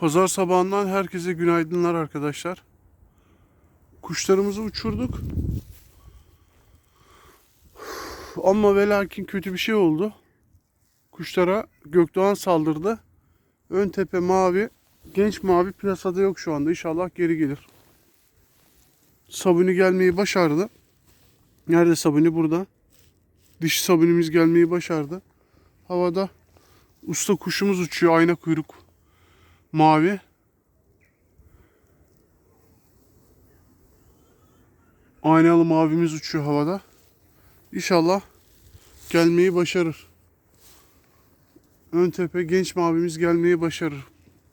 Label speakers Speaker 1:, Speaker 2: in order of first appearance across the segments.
Speaker 1: Pazar sabahından herkese günaydınlar arkadaşlar. Kuşlarımızı uçurduk. Ama ve lakin kötü bir şey oldu. Kuşlara Gökdoğan saldırdı. Ön tepe mavi, genç mavi piyasada yok şu anda. İnşallah geri gelir. Sabuni gelmeyi başardı. Nerede Sabuni? Burada. Dişi sabunimiz gelmeyi başardı. Havada usta kuşumuz uçuyor. Ayna kuyruk. Mavi. Aynalı mavimiz uçuyor havada. İnşallah gelmeyi başarır. Ön tepe genç mavimiz gelmeyi başarır.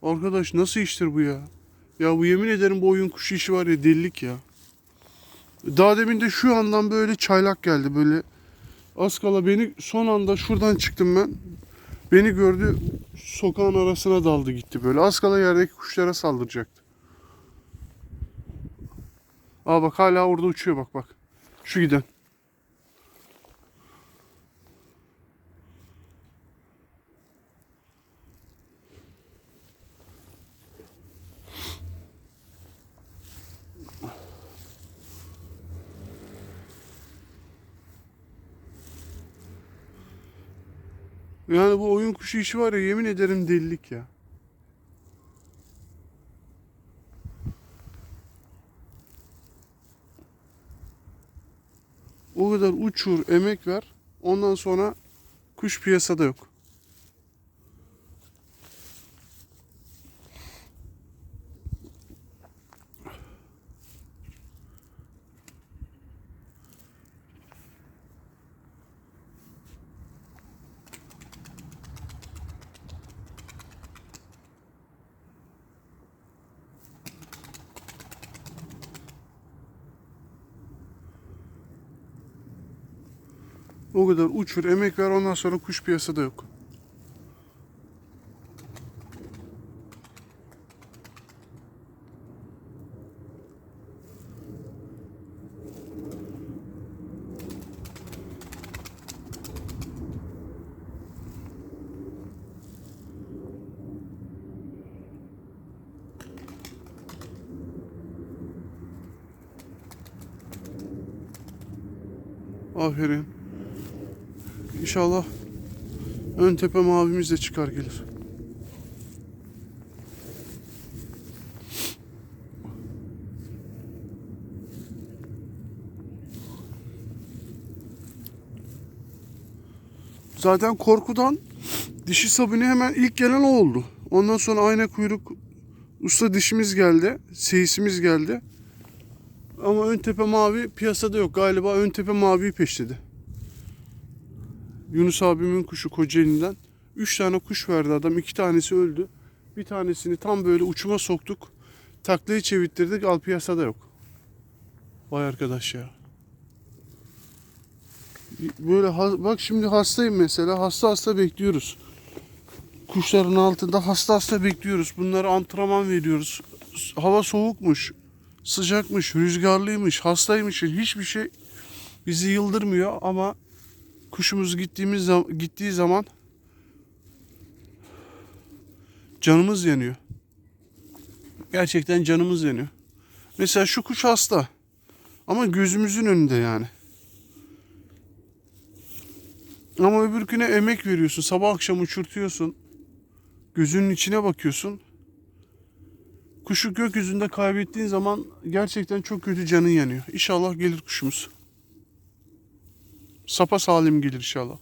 Speaker 1: Arkadaş nasıl iştir bu ya? Ya bu yemin ederim bu oyun kuşu işi var ya delilik ya. Daha demin de şu andan böyle çaylak geldi böyle. Az kala beni son anda şuradan çıktım ben. Beni gördü sokağın arasına daldı gitti böyle. Az kala yerdeki kuşlara saldıracaktı. Aa bak hala orada uçuyor bak bak. Şu giden. Yani bu oyun kuşu işi var ya yemin ederim delilik ya. O kadar uçur, emek ver. Ondan sonra kuş piyasada yok. O kadar uçur, emek ver ondan sonra kuş piyasada yok. Aferin. İnşallah ön tepe mavimiz de çıkar gelir. Zaten korkudan dişi sabuni hemen ilk gelen o oldu. Ondan sonra ayna kuyruk usta dişimiz geldi. Seyisimiz geldi. Ama ön tepe mavi piyasada yok. Galiba ön tepe maviyi peşledi. Yunus abimin kuşu Kocaeli'nden. Üç tane kuş verdi adam. iki tanesi öldü. Bir tanesini tam böyle uçuma soktuk. Taklayı çevirttirdik. Al piyasada yok. Vay arkadaş ya. Böyle bak şimdi hastayım mesela. Hasta hasta bekliyoruz. Kuşların altında hasta hasta bekliyoruz. Bunlara antrenman veriyoruz. Hava soğukmuş. Sıcakmış, rüzgarlıymış, hastaymış. Hiçbir şey bizi yıldırmıyor ama kuşumuz gittiğimiz gittiği zaman canımız yanıyor. Gerçekten canımız yanıyor. Mesela şu kuş hasta. Ama gözümüzün önünde yani. Ama öbürküne emek veriyorsun. Sabah akşam uçurtuyorsun. Gözünün içine bakıyorsun. Kuşu gökyüzünde kaybettiğin zaman gerçekten çok kötü canın yanıyor. İnşallah gelir kuşumuz. Sapa salim gelir inşallah.